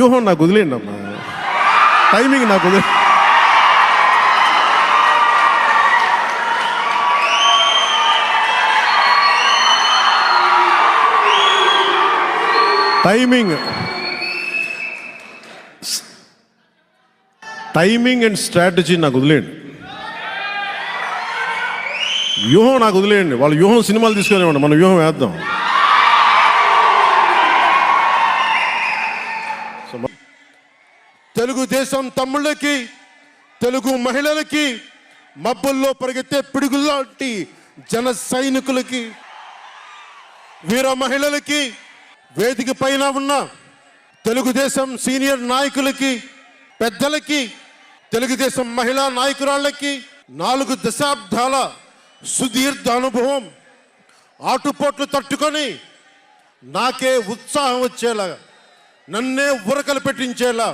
వ్యూహం నాకు వదిలేండి అమ్మా. టైమింగ్ నాకు వదిలే టైమింగ్ టైమింగ్ అండ్ స్ట్రాటజీ నాకు వదిలేయండి. వ్యూహం నాకు వదిలేయండి. వాళ్ళు వ్యూహం సినిమాలు తీసుకునేవాడు మన వ్యూహం వేద్దాం. తెలుగుదేశం తమ్ముళ్ళకి తెలుగు మహిళలకి మబ్బుల్లో పరిగెత్తే పిడుగులాంటి జన సైనికులకి వీర మహిళలకి వేదిక పైన ఉన్న తెలుగుదేశం సీనియర్ నాయకులకి పెద్దలకి తెలుగుదేశం మహిళా నాయకురాళ్ళకి నాలుగు దశాబ్దాల సుదీర్ఘ అనుభవం ఆటుపోట్లు తట్టుకొని నాకే ఉత్సాహం వచ్చేలా నన్నే ఉరకలు పెట్టించేలా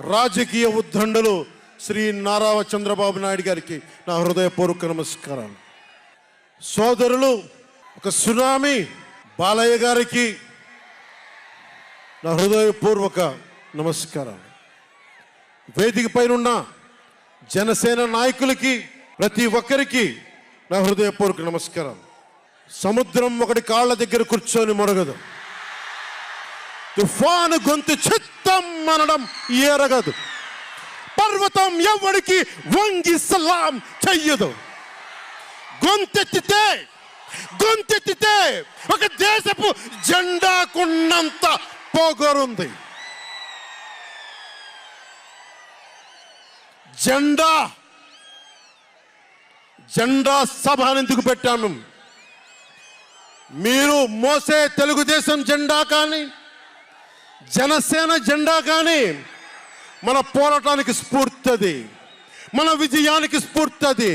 రాజకీయ ఉద్దండలు శ్రీ నారా చంద్రబాబు నాయుడు గారికి నా హృదయపూర్వక నమస్కారాలు. సోదరులు ఒక సునామీ బాలయ్య గారికి నా హృదయపూర్వక నమస్కారాలు. వేదిక పైన ఉన్న జనసేన నాయకులకి ప్రతి ఒక్కరికి నా హృదయపూర్వక నమస్కారాలు. సముద్రం ఒకటి కాళ్ళ దగ్గర కూర్చొని మొరగదు. తుఫాను గొంతు చిత్తం అనడం ఎరగదు పర్వతం ఎవడికి వంగి సలాం చెయ్యదు. గొంతెత్తితే గొంతెత్తితే ఒక దేశపు జెండాకున్నంత పొగరుంది. జెండా జెండా సభ ఎందుకు పెట్టాము మీరు మోసే తెలుగుదేశం జెండా కానీ జనసేన జెండా కానీ మన పోరాటానికి స్ఫూర్తి అది మన విజయానికి స్ఫూర్తి అది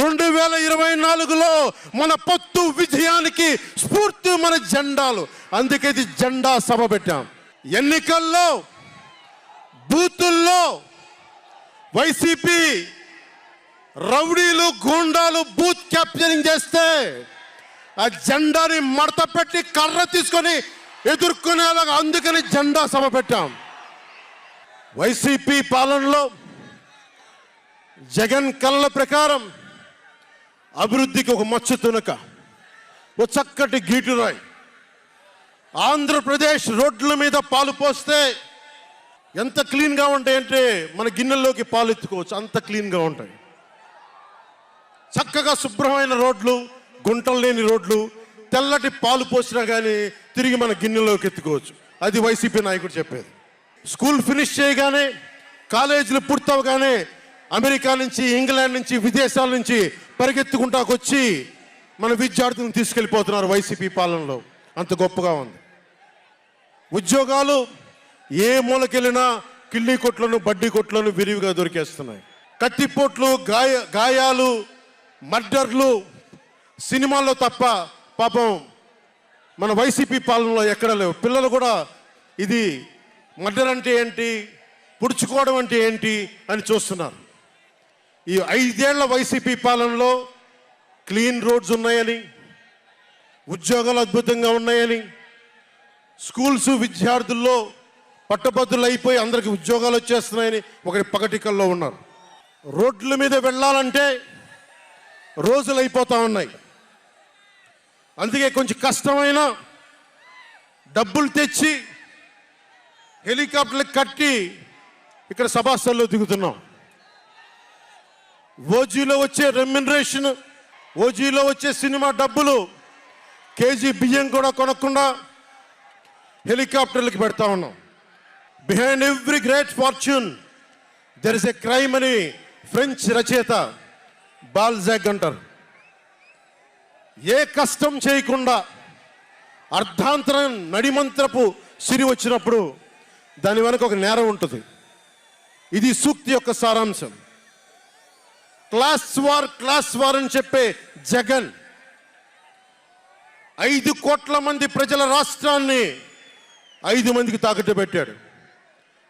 రెండు వేల ఇరవై నాలుగులో మన పొత్తు విజయానికి స్ఫూర్తి మన జెండాలు. అందుకే ఇది జెండా సభ పెట్టాం. ఎన్నికల్లో బూతుల్లో వైసీపీ రౌడీలు గూండాలు బూత్ క్యాప్చరింగ్ చేస్తే ఆ జెండాని మడత పెట్టి కర్ర తీసుకొని ఎదుర్కొనేలాగా అందుకని జెండా సభ పెట్టాం. వైసీపీ పాలనలో జగన్ కళ్ళ ప్రకారం అభివృద్ధికి ఒక మచ్చ తునక ఓ చక్కటి గీటురాయి ఆంధ్రప్రదేశ్ రోడ్ల మీద పాలు పోస్తే ఎంత క్లీన్గా ఉంటాయంటే మన గిన్నెల్లోకి పాలు ఎత్తుకోవచ్చు అంత క్లీన్గా ఉంటాయి. చక్కగా శుభ్రమైన రోడ్లు గుంటలు లేని రోడ్లు తెల్లటి పాలు పోసినా కానీ తిరిగి మన గిన్నెలోకి ఎత్తుకోవచ్చు. అది వైసీపీ నాయకుడు చెప్పేది. స్కూల్ ఫినిష్ చేయగానే కాలేజీలు పూర్తవగానే అమెరికా నుంచి ఇంగ్లాండ్ నుంచి విదేశాల నుంచి పరిగెత్తుకుంటాకొచ్చి మన విద్యార్థులను తీసుకెళ్ళిపోతున్నారు వైసీపీ పాలనలో. అంత గొప్పగా ఉంది. ఉద్యోగాలు ఏ మూలకెళ్ళినా కిళ్ళీ కొట్లను బడ్డీ కొట్లను విరివిగా దొరికేస్తున్నాయి. కత్తిపోట్లు గాయ గాయాలు మర్డర్లు సినిమాల్లో తప్ప పాపం మన వైసీపీ పాలనలో ఎక్కడ లేవు. పిల్లలు కూడా ఇది మర్డర్ అంటే ఏంటి పుడుచుకోవడం అంటే ఏంటి అని చూస్తున్నారు. ఈ ఐదేళ్ళ వైసీపీ పాలనలో క్లీన్ రోడ్స్ ఉన్నాయని ఉద్యోగాలు అద్భుతంగా ఉన్నాయని స్కూల్స్ విద్యార్థుల్లో పట్టభద్రులు అయిపోయి అందరికి ఉద్యోగాలు వచ్చేస్తున్నాయని ఒకటి పగటికల్లో ఉన్నారు. రోడ్ల మీద వెళ్ళాలంటే రోజులు అయిపోతూ ఉన్నాయి. అందుకే కొంచెం కష్టమైన డబ్బులు తెచ్చి హెలికాప్టర్లు కట్టి ఇక్కడ సభాస్థల్లో దిగుతున్నాం. ఓజీలో వచ్చే రెమ్యునరేషన్ ఓజీలో వచ్చే సినిమా డబ్బులు కేజీ బియ్యం కూడా కొనకుండా హెలికాప్టర్లకు పెడతా ఉన్నాం. Behind every great fortune there is a crime అని ఫ్రెంచ్ రచయిత బాల్జాగ్ అంటారు. ఏ కష్టం చేయకుండా అర్ధాంతరం నడిమంత్రపు సిరి వచ్చినప్పుడు దాని వెనక ఒక నేరం ఉంటుంది. ఇది సూక్తి యొక్క సారాంశం. క్లాస్ వార్ క్లాస్ వార్ అని చెప్పే జగన్ ఐదు కోట్ల మంది ప్రజల రాష్ట్రాన్ని ఐదు మందికి తాకట్టు పెట్టాడు.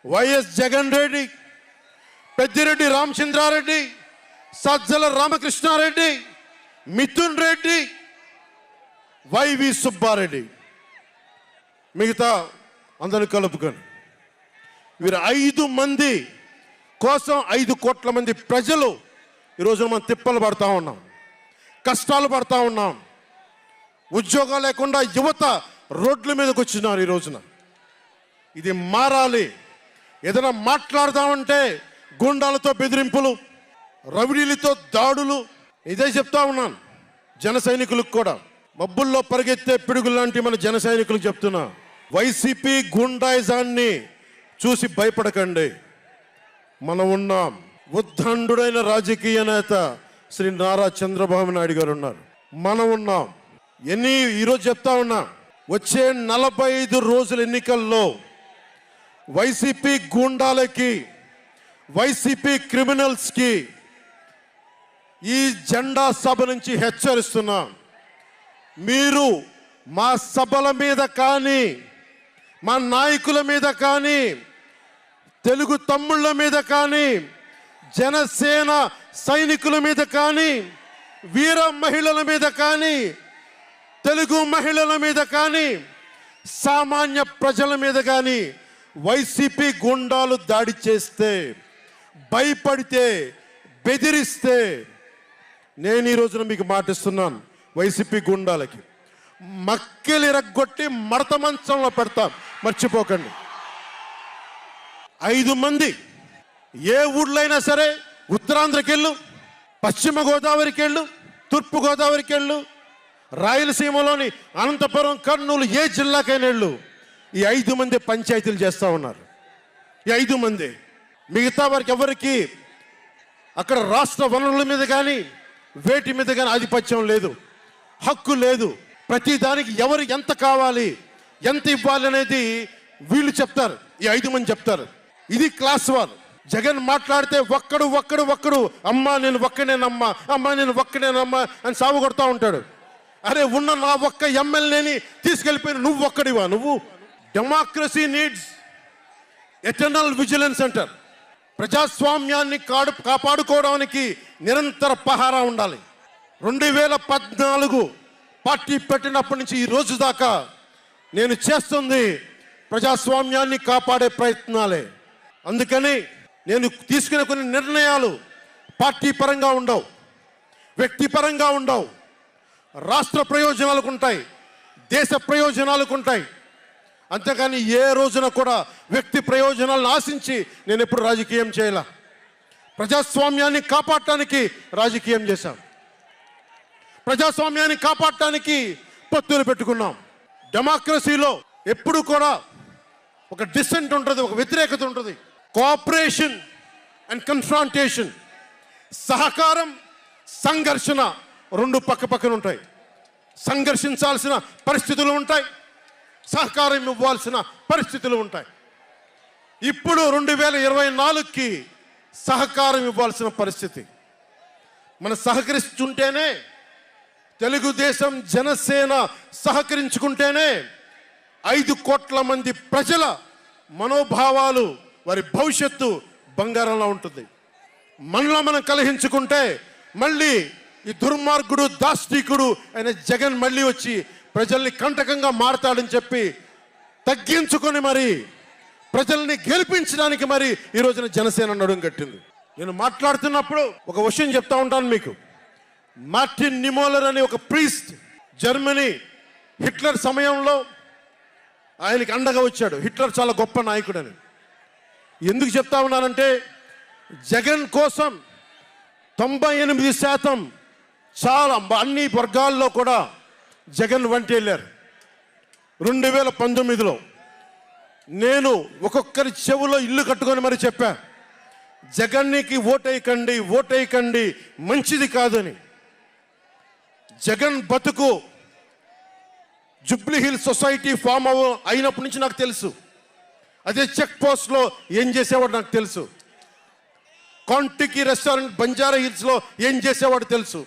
YS Jagan Reddy Peddireddy Ramachandra Reddy Sajjala Ramakrishna Reddy Mithun Reddy YV Subba Reddy. మిగతా అందరిని కలుపుకొని. వీరు ఐదు మంది కోసం ఐదు కోట్ల మంది ప్రజలు ఈరోజు మనం తిప్పలు పడతా ఉన్నాం. కష్టాలు పడతా ఉన్నాం. ఉద్యోగాలు లేకుండా యువత రోడ్ల మీదకి వచ్చినారు ఈ రోజున. ఇది మారాలి. ఏదైనా మాట్లాడదామంటే గుండాలతో బెదిరింపులు రవిడీలతో దాడులు ఇదే చెప్తా ఉన్నాను. జన సైనికులకు కూడా. మబ్బుల్లో పరిగెత్తే పిడుగు లాంటి మన జన సైనికులకు చెప్తున్నా. వైసీపీ గుండాయిజాన్ని చూసి భయపడకండి. మనం ఉన్నాం. ఉద్దండుడైన రాజకీయ నేత శ్రీ నారా చంద్రబాబు నాయుడు గారు ఉన్నారు. మనం ఉన్నాం. ఎన్ని ఈరోజు చెప్తా ఉన్నా. వచ్చే నలభై ఐదు రోజుల ఎన్నికల్లో వైసీపీ గూండాలకి వైసీపీ క్రిమినల్స్కి ఈ జెండా సభ నుంచి హెచ్చరిస్తున్నాం. మీరు మా సభల మీద కానీ మా నాయకుల మీద కానీ తెలుగు తమ్ముళ్ళ మీద కానీ జనసేన సైనికుల మీద కానీ వీర మహిళల మీద కానీ తెలుగు మహిళల మీద కానీ సామాన్య ప్రజల మీద కానీ వైసీపీ గుండాలు దాడి చేస్తే భయపడితే బెదిరిస్తే నేను ఈ రోజున మీకు మాటిస్తున్నాను. వైసీపీ గుండాలకి. మక్కెలు ఇరగ్గొట్టి మడత మంచంలో పెడతాం. మర్చిపోకండి. ఐదు మంది ఏ ఊళ్ళైనా సరే ఉత్తరాంధ్రకి వెళ్ళు పశ్చిమ గోదావరికి వెళ్ళు తూర్పు గోదావరికి వెళ్ళు రాయలసీమలోని అనంతపురం కర్నూలు ఏ జిల్లాకైనా వెళ్ళు. ఈ ఐదు మంది పంచాయతీలు చేస్తూ ఉన్నారు. ఈ ఐదు మంది మిగతా వారికి ఎవరికి? అక్కడ రాష్ట్ర వనరుల మీద కానీ వేటి మీద కానీ ఆధిపత్యం లేదు. హక్కు లేదు. ప్రతి దానికి ఎవరు ఎంత కావాలి ఎంత ఇవ్వాలి అనేది వీళ్ళు చెప్తారు. ఈ ఐదు మంది చెప్తారు. ఇది క్లాస్ వార్ జగన్ మాట్లాడితే ఒక్కడు ఒక్కడు ఒక్కడు అమ్మా నేను ఒక్కనేనమ్మా అమ్మా నేను ఒక్కనేనమ్మా అని సాగు కొడుతూ ఉంటాడు. అరే ఉన్న నా ఒక్క ఎమ్మెల్యేని తీసుకెళ్ళిపోయిన నువ్వు ఒక్కడివా? నువ్వు? డెమోక్రసీ నీడ్స్ ఎటర్నల్ విజిలెన్స్ అంటారు ప్రజాస్వామ్యాన్ని కాడు కాపాడుకోవడానికి నిరంతర పహారా ఉండాలి. రెండు వేల పద్నాలుగు పార్టీ పెట్టినప్పటి నుంచి ఈ రోజు దాకా నేను చేస్తుంది ప్రజాస్వామ్యాన్ని కాపాడే ప్రయత్నాలే. అందుకని నేను తీసుకునే కొన్ని నిర్ణయాలు పార్టీ పరంగా ఉండవు వ్యక్తిపరంగా ఉండవు. రాష్ట్ర ప్రయోజనాలకు ఉంటాయి దేశ ప్రయోజనాలకు ఉంటాయి. అంతేకాని ఏ రోజున కూడా వ్యక్తి ప్రయోజనాలను ఆశించి నేను ఎప్పుడు రాజకీయం చేయాల. ప్రజాస్వామ్యాన్ని కాపాడటానికి రాజకీయం చేశాం. ప్రజాస్వామ్యాన్ని కాపాడటానికి పొత్తులు పెట్టుకున్నాం. డెమోక్రసీలో ఎప్పుడు కూడా ఒక డిసెంట్ ఉంటుంది ఒక వ్యతిరేకత ఉంటుంది. కోఆపరేషన్ అండ్ కన్ఫ్రాంటేషన్ సహకారం సంఘర్షణ రెండు పక్క పక్కన ఉంటాయి. సంఘర్షించాల్సిన పరిస్థితులు ఉంటాయి. సహకారం ఇవ్వాల్సిన పరిస్థితులు ఉంటాయి. ఇప్పుడు రెండు వేల ఇరవై నాలుగుకి సహకారం ఇవ్వాల్సిన పరిస్థితి. మనం సహకరిస్తుంటేనే తెలుగుదేశం జనసేన సహకరించుకుంటేనే ఐదు కోట్ల మంది ప్రజల మనోభావాలు వారి భవిష్యత్తు బంగారంలో ఉంటుంది. మనలో మనం కలిహించుకుంటే మళ్ళీ ఈ దుర్మార్గుడు దాష్టీకుడు అయిన జగన్ మళ్ళీ వచ్చి ప్రజల్ని కంటకంగా మారతాడని చెప్పి తగ్గించుకొని మరి ప్రజల్ని గెలిపించడానికి మరి ఈ రోజున జనసేన నడుం కట్టింది. నేను మాట్లాడుతున్నప్పుడు ఒక విషయం చెప్తా ఉంటాను మీకు. మార్టిన్ నిమోలర్ అనే ఒక ప్రీస్ట్ జర్మనీ హిట్లర్ సమయంలో ఆయనకి అండగా వచ్చాడు. హిట్లర్ చాలా గొప్ప నాయకుడని. ఎందుకు చెప్తా ఉన్నానంటే జగన్ కోసం తొంభై ఎనిమిది శాతం చాలా అన్ని వర్గాల్లో కూడా జగన్ వంటి వెళ్ళారు రెండు వేల పంతొమ్మిదిలో నేను ఒక్కొక్కరి చెవులో ఇల్లు కట్టుకొని మరి చెప్పా జగన్నికి ఓటేయకండి ఓటేయకండి మంచిది కాదని. జగన్ బతుకు జుబ్లీ హిల్ సొసైటీ ఫామ్ అవ అయినప్పటి నుంచి నాకు తెలుసు. అదే చెక్ పోస్ట్లో ఏం చేసేవాడు నాకు తెలుసు. కాంటికి రెస్టారెంట్ బంజారా హిల్స్లో ఏం చేసేవాడు తెలుసు.